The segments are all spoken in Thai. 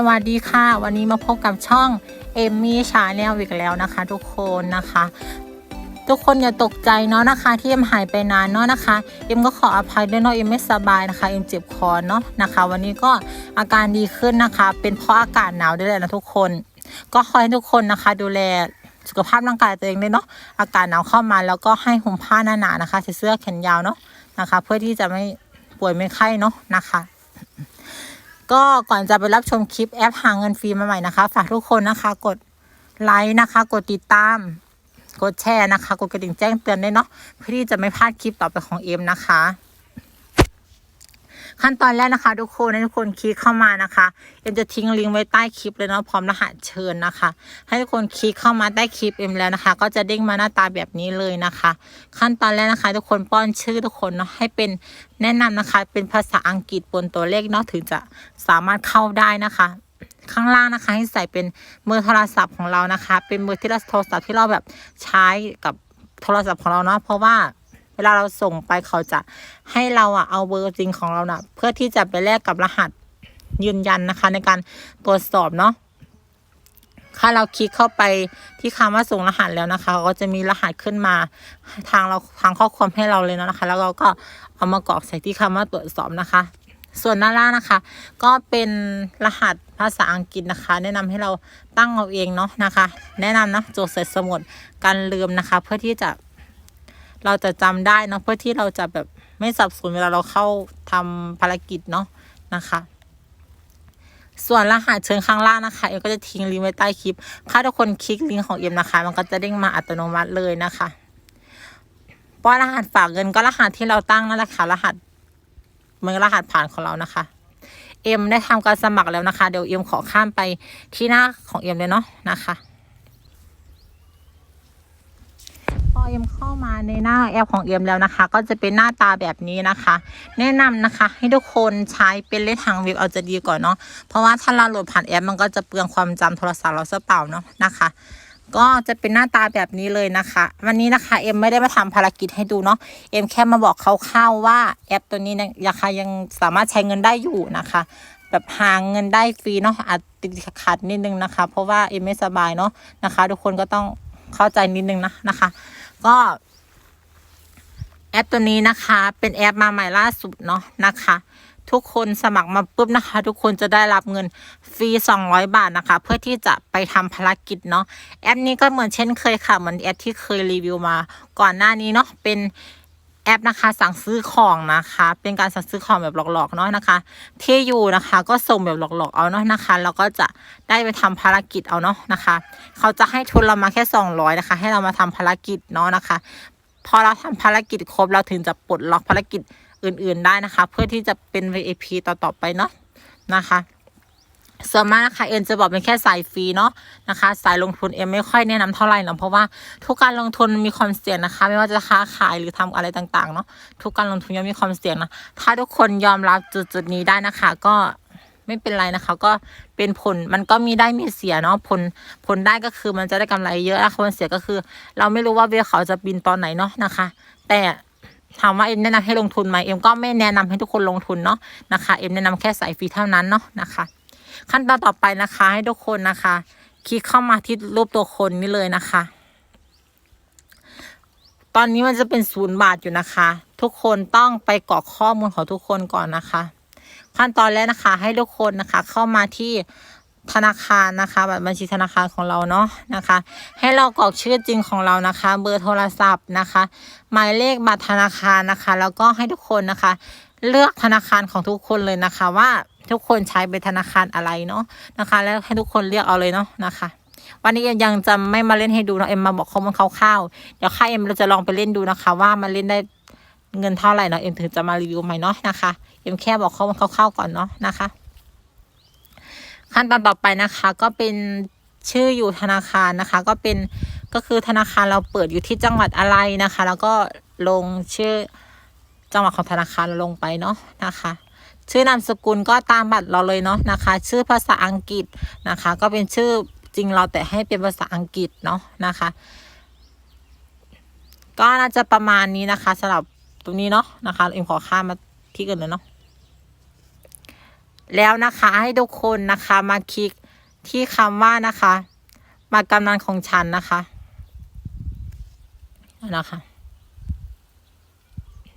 สวัสดีค่ะ วันนี้มาพบกับช่องเอมมี่ชาแนลอีกแล้วนะคะ ทุกคนนะคะ ทุกคนอย่าตกใจเนาะนะคะ ที่เอ็มหายไปนานเนาะนะคะ เอ็มก็ขออภัยด้วยเนาะเอ็มไม่สบายนะคะเอ็มเจ็บคอเนาะนะคะ วันนี้ก็อาการดีขึ้นนะคะ เป็นเพราะอากาศหนาวด้วยแหละนะทุกคน ก็ขอให้ทุกคนนะคะ ดูแลสุขภาพร่างกายตัวเองด้วยเนาะอากาศหนาวเข้ามาแล้วก็ให้ห่มผ้าหนาๆนะคะใส่เสื้อแขนยาวเนาะนะคะ เพื่อที่จะไม่ป่วยไม่ไข้เนาะนะคะ ก็ก่อนจะไปรับชมคลิปแอปหาเงินฟรีมาใหม่นะคะ ฝากทุกคนนะคะ กดไลค์นะคะ กดติดตาม กดแชร์นะคะ กดกระดิ่งแจ้งเตือนได้เนาะเพื่อที่จะไม่พลาดคลิปต่อไปของเอ็มนะคะ ขั้นตอนแรกนะคะ ทุกคนให้ทุกคนคลิกเข้ามานะคะเอ็มจะทิ้งลิงก์ไว้ใต้คลิปเลยเนาะพร้อมรหัสเชิญนะคะ ให้ทุกคนคลิกเข้ามาใต้คลิปเอ็มแล้วนะคะ ก็จะเด้งมาหน้าตาแบบนี้เลยนะคะ ขั้นตอนแรกนะคะ ทุกคนป้อนชื่อทุกคนเนาะให้เป็นแนะนำนะคะ เป็นภาษาอังกฤษบนตัวเลขเนาะถึงจะสามารถเข้าได้นะคะข้างล่างนะคะให้ใส่เป็นเบอร์โทรศัพท์ของเรานะคะ เป็นเบอร์ที่เราโทรศัพท์ที่เราแบบใช้กับโทรศัพท์ของเราเนาะเพราะว่า เวลาเราส่งไปเขาจะให้เราอะเอาเบอร์จริงของเรานะ่ะเพื่อที่จะไปแลกกับรหัสยืนยันนะคะ ในการตรวจสอบเนาะถ้าเราคลิกเข้าไปที่คำว่าส่งรหัสแล้วนะคะ ก็จะมีรหัสขึ้นมาทางเราทางข้อความให้เราเลยนะคะ แล้วเราก็เอามากรอกใส่ที่คำว่าตรวจสอบนะคะ ส่วนหน้าล่างนะคะ ก็เป็นรหัสภาษาอังกฤษนะคะ แนะนำให้เราตั้งเอาเองเนาะนะคะ แนะนำนะจดใส่สมุดกันลืมนะคะ เพื่อที่จะ เราจะจำได้เนาะเพื่อที่เราจะแบบไม่สับสนเวลาเราเข้าทำภารกิจเนาะนะคะ ส่วนรหัสเชิญข้างล่างนะคะเอ็มก็จะทิ้งลิงก์ไว้ใต้คลิป ถ้าทุกคนคลิกลิงก์ของเอ็มนะคะ มันก็จะเด้งมาอัตโนมัติเลยนะคะป้อนรหัสฝากเงินก็รหัสที่เราตั้งนั่นแหละค่ะรหัสเหมือนรหัสผ่านของเรานะคะ เอ็มได้ทำการสมัครแล้วนะคะ เดี๋ยวเอ็มขอข้ามไปที่หน้าของเอ็มเลยเนาะนะคะพอ เอ็มเข้ามาในหน้าแอปของเอ็มแล้วนะคะ ก็จะเป็นหน้าตาแบบนี้นะคะ แนะนำนะคะ ให้ทุกคนใช้เป็นเลขทางเว็บเอาจะดีกว่าเนาะเพราะว่าถ้าเราโหลดผ่านแอปมันก็จะเปลืองความจำโทรศัพท์เราซะเปล่าเนาะนะคะก็จะเป็นหน้าตาแบบนี้เลยนะคะ วันนี้นะคะเอ็มไม่ได้มาทำภารกิจให้ดูเนาะเอ็มแค่มาบอกคร่าวๆว่าแอปตัวนี้นะราคายังสามารถใช้เงินได้อยู่นะคะ แบบหางเงินได้ฟรีเนาะอาจติดขัดนิดนึงนะคะ เพราะว่าเอ็มไม่สบายเนาะนะคะ ทุกคนก็ต้องเข้าใจนิดนึงนะนะคะ ก็แอปตัวนี้นะคะ เป็นแอปมาใหม่ล่าสุดเนาะนะคะ ทุกคนสมัครมาปุ๊บนะคะ ทุกคนจะได้รับเงินฟรี 200 บาทนะคะ เพื่อที่จะไปทำภารกิจเนาะแอปนี้ก็เหมือนเช่นเคยค่ะ เหมือนแอปที่เคยรีวิวมาก่อนหน้านี้เนาะเป็น แอปนะคะ สั่งซื้อของนะคะ เป็นการสั่งซื้อของแบบหลอกๆเนาะนะคะ ที่อยู่นะคะ ก็ส่งแบบหลอกๆเอาเนาะนะคะแล้วก็จะได้ไปทำภารกิจเอาเนาะนะคะ เขาจะให้ทุนเรามาแค่ 200นะคะ ให้เรามาทำภารกิจเนาะนะคะ พอเราทำภารกิจครบเราถึงจะปลดล็อกภารกิจอื่น ๆได้นะคะ เพื่อที่จะเป็น VIP ต่อๆไปเนาะนะคะ ส่วนมากนะคะเอ็นจะบอกเป็นแค่สายฟรีเนาะนะคะ สายลงทุนเอ็มไม่ค่อยแนะนำเท่าไหร่หรอกเพราะว่าทุกการลงทุนมีความเสี่ยงนะคะ ไม่ว่าจะค้าขายหรือทำอะไรต่างๆเนาะทุกการลงทุนย่อมมีความเสี่ยงนะถ้าทุกคนยอมรับจุดๆนี้ได้นะคะ ก็ไม่เป็นไรนะคะ ก็เป็นผลมันก็มีได้มีเสียเนาะผลผลได้ก็คือมันจะได้กำไรเยอะผลเสียก็คือ เราไม่รู้ว่าเวลเขาจะบินตอนไหนเนาะนะคะ แต่ถามว่าเอ็มแนะนำให้ลงทุนไหมเอ็มก็ไม่แนะนำให้ทุกคนลงทุนเนาะนะคะเอ็มแนะนำแค่สายฟรีเท่านั้นเนาะนะคะ ขั้นตอนต่อไปนะคะ ให้ทุกคนนะคะ คลิกเข้ามาที่รูปตัวคนนี่เลยนะคะ ตอนนี้มันจะเป็นศูนย์บาทอยู่นะคะ ทุกคนต้องไปกรอกข้อมูลของทุกคนก่อนนะคะ ขั้นตอนแรกนะคะ ให้ทุกคนนะคะ เข้ามาที่ธนาคารนะคะแบบบัญชีธนาคารของเราเนาะนะคะ ให้เรากรอกชื่อจริงของเรานะคะ เบอร์โทรศัพท์นะคะ หมายเลขบัตรธนาคารนะคะ แล้วก็ให้ทุกคนนะคะ เลือกธนาคารของทุกคนเลยนะคะว่า ทุกคนใช้เป็นธนาคารอะไรเนาะนะคะ แล้วให้ทุกคนเลือกเอาเลยเนาะนะคะวันนี้ยังจะไม่มาเล่นให้ดูเนาะเอ็มมาบอกข้อมูลคร่าวๆเดี๋ยวค่าเอ็มเราจะลองไปเล่นดูนะคะ ว่ามันเล่นได้เงินเท่าไหร่เนาะเอ็มถึงจะมารีวิวใหม่เนาะนะคะเอ็มแค่บอกข้อมูลคร่าวๆก่อนเนาะนะคะ ขั้นตอนต่อไปนะคะ ก็เป็นชื่ออยู่ธนาคารนะคะ ก็เป็นก็คือธนาคารเราเปิดอยู่ที่จังหวัดอะไรนะคะ แล้วก็ลงชื่อจังหวัดของธนาคารลงไปเนาะนะคะ ชื่อนามสกุลก็ตามบัตรเราเลยเนาะนะคะ ชื่อภาษาอังกฤษนะคะ ก็เป็นชื่อจริงเราแต่ให้เป็นภาษาอังกฤษเนาะนะคะ ก็น่าจะประมาณนี้นะคะสำหรับตรงนี้เนาะนะคะเอ็มขอข้ามมาที่อื่นเลยเนาะแล้วนะคะให้ทุกคนนะคะมาคลิกที่คำว่านะคะ มากำนันของฉันนะคะนะคะ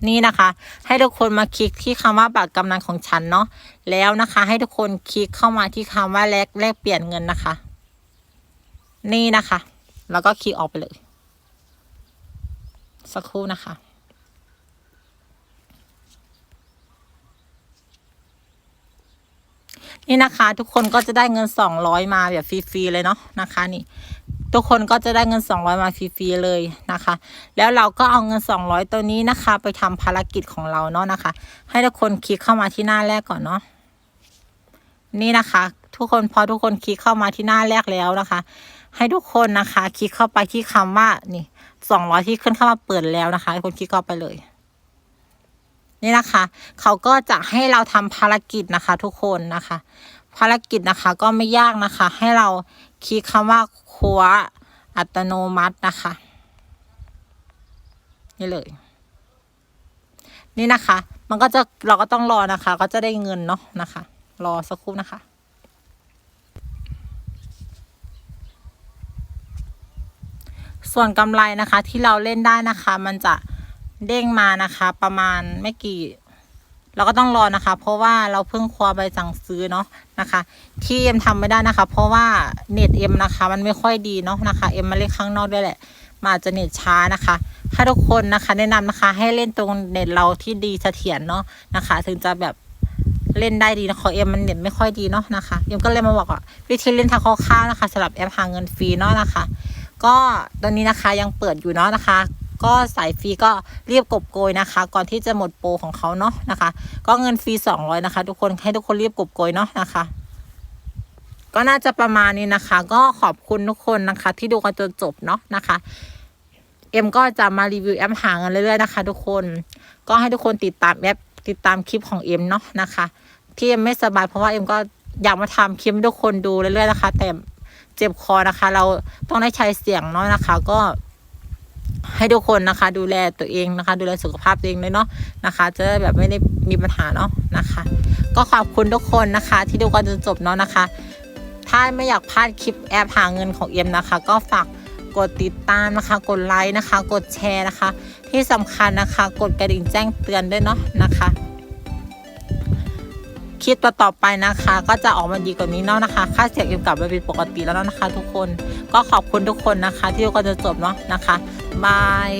นี่นะคะ ให้ทุกคนมาคลิกที่คำว่าบัตรกำนันของฉันเนาะแล้วนะคะ ให้ทุกคนคลิกเข้ามาที่คำว่าแลกแลกเปลี่ยนเงินนะคะ นี่นะคะ แล้วก็คลิกออกไปเลย สักครู่นะคะนี่นะคะ ทุกคนก็จะได้เงินสองร้อยมาแบบฟรีๆเลยเนาะนะคะ นี่ ทุกคนก็จะได้เงินสองร้อยมาฟรีๆเลยนะคะ แล้วเราก็เอาเงินสองร้อยตัวนี้นะคะ ไปทำภารกิจของเราเนาะนะคะ ให้ทุกคนคลิกเข้ามาที่หน้าแรกก่อนเนาะนี่นะคะ ทุกคนพอทุกคนคลิกเข้ามาที่หน้าแรกแล้วนะคะ ให้ทุกคนนะคะ คลิกเข้าไปที่คำว่านี่สองร้อยที่ขึ้นเข้ามาเปิดแล้วนะคะให้คนคลิกเข้าไปเลย นี่นะคะ เขาก็จะให้เราทำภารกิจนะคะ ทุกคนนะคะ ภารกิจนะคะก็ไม่ยากนะคะ ให้เรา คลิกคำว่าครัวอัตโนมัตินะคะ นี่เลย นี่นะคะ มันก็จะเราก็ต้องรอนะคะ ก็จะได้เงินเนาะนะคะ รอสักครู่นะคะส่วนกำไรนะคะที่เราเล่นได้นะคะ มันจะเด้งมานะคะ ประมาณไม่กี่ เราก็ต้องรอนะคะ เพราะว่าเราเพิ่งคว้าใบสั่งซื้อเนาะนะคะ ที่เอ็มทำไม่ได้นะคะ เพราะว่าเน็ตเอ็มนะคะ มันไม่ค่อยดีเนาะนะคะเอ็มมาเล่นข้างนอกด้วยแหละมันอาจจะเน็ตช้านะคะให้ทุกคนนะคะแนะนำนะคะ ให้เล่นตรงเน็ตเราที่ดีเสถียรเนาะนะคะ ถึงจะแบบเล่นได้ดีนะขอเอ็มมันเน็ตไม่ค่อยดีเนาะนะคะเอ็มก็เลยมาบอกว่าวิธีเล่นทางคร่าวๆนะคะสำหรับแอปหาเงินฟรีเนาะนะคะ ก็ตอนนี้นะคะยังเปิดอยู่เนาะนะคะ ก็สายฟรีก็รีบกบโกยนะคะ ก่อนที่จะหมดโปรของเขาเนาะนะคะ ก็เงินฟรีสองร้อยนะคะ ทุกคนให้ทุกคนรีบกบโกยเนาะนะคะก็น่าจะประมาณนี้นะคะ ก็ขอบคุณทุกคนนะคะ ที่ดูกันจนจบเนาะนะคะ เอ็มก็จะมารีวิวแอปหาเงินเรื่อยๆนะคะ ทุกคนก็ให้ทุกคนติดตามแอปติดตามคลิปของเอ็มเนาะนะคะ ที่เอ็มไม่สบายเพราะว่าเอ็มก็อยากมาทำคลิปให้ทุกคนดูเรื่อยๆนะคะ แต่เจ็บคอนะคะ เราต้องได้ใช้เสียงเนาะนะคะ ก็ ให้ทุกคนนะคะ ดูแลตัวเองนะคะ ดูแลสุขภาพตัวเองเลยเนาะนะคะ จะได้แบบไม่ได้มีปัญหาเนาะนะคะ ก็ขอบคุณทุกคนนะคะ ที่ดูกันจนจบเนาะนะคะ ถ้าไม่อยากพลาดคลิปแอบหาเงินของเอ็มนะคะ ก็ฝากกดติดตามนะคะ กดไลค์นะคะ กดแชร์นะคะ ที่สำคัญนะคะ กดกระดิ่งแจ้งเตือนด้วยเนาะนะคะ คลิปต่อๆไปนะคะ ก็จะออกมาดีกว่านี้เนาะนะคะ ค่าเสียงเอ็มกลับมาเป็นปกติแล้วนะนะคะ ทุกคนก็ขอบคุณทุกคนนะคะ ที่ดูกันจนจบเนาะนะคะบาย